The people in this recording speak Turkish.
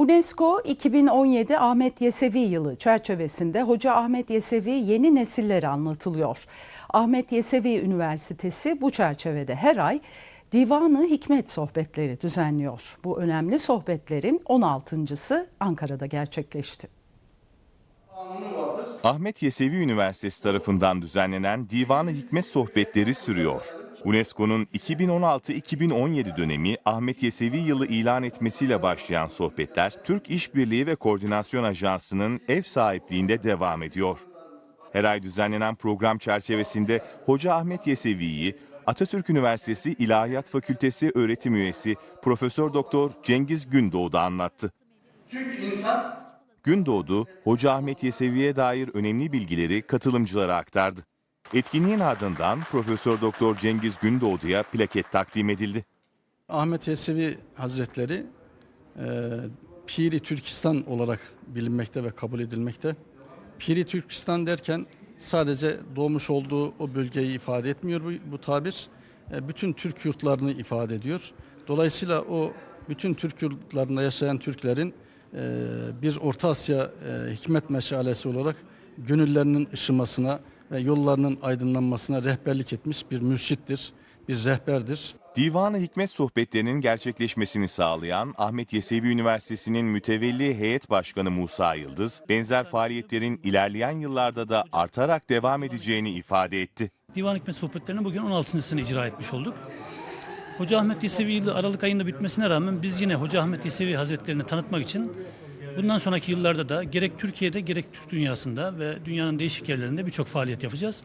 UNESCO 2017 Ahmet Yesevi yılı çerçevesinde Hoca Ahmet Yesevi yeni nesillere anlatılıyor. Ahmet Yesevi Üniversitesi bu çerçevede her ay Divanı Hikmet sohbetleri düzenliyor. Bu önemli sohbetlerin 16.sı Ankara'da gerçekleşti. Ahmet Yesevi Üniversitesi tarafından düzenlenen Divanı Hikmet Sohbetleri sürüyor. UNESCO'nun 2016-2017 dönemi Ahmet Yesevi yılı ilan etmesiyle başlayan sohbetler, Türk İşbirliği ve Koordinasyon Ajansı'nın ev sahipliğinde devam ediyor. Her ay düzenlenen program çerçevesinde Hoca Ahmet Yesevi'yi Atatürk Üniversitesi İlahiyat Fakültesi öğretim üyesi Profesör Doktor Cengiz Gündoğdu anlattı. Çünkü insan Gündoğdu, Hoca Ahmet Yesevi'ye dair önemli bilgileri katılımcılara aktardı. Etkinliğin ardından Profesör Doktor Cengiz Gündoğdu'ya plaket takdim edildi. Ahmet Yesevi Hazretleri e, Piri Türkistan olarak bilinmekte ve kabul edilmekte. Piri Türkistan derken sadece doğmuş olduğu o bölgeyi ifade etmiyor bu, bu tabir. E, bütün Türk yurtlarını ifade ediyor. Dolayısıyla o bütün Türk yurtlarında yaşayan Türklerin e, bir Orta Asya e, hikmet meşalesi olarak gönüllerinin ışımasına ve yollarının aydınlanmasına rehberlik etmiş bir mürşittir, bir rehberdir. Divanı Hikmet sohbetlerinin gerçekleşmesini sağlayan Ahmet Yesevi Üniversitesi'nin mütevelli heyet başkanı Musa Yıldız, benzer faaliyetlerin ilerleyen yıllarda da artarak devam edeceğini ifade etti. Divan Hikmet Sohbetleri'nin bugün 16.sını icra etmiş olduk. Hoca Ahmet Yesevi yılı Aralık ayında bitmesine rağmen biz yine Hoca Ahmet Yesevi Hazretlerini tanıtmak için bundan sonraki yıllarda da gerek Türkiye'de gerek Türk dünyasında ve dünyanın değişik yerlerinde birçok faaliyet yapacağız.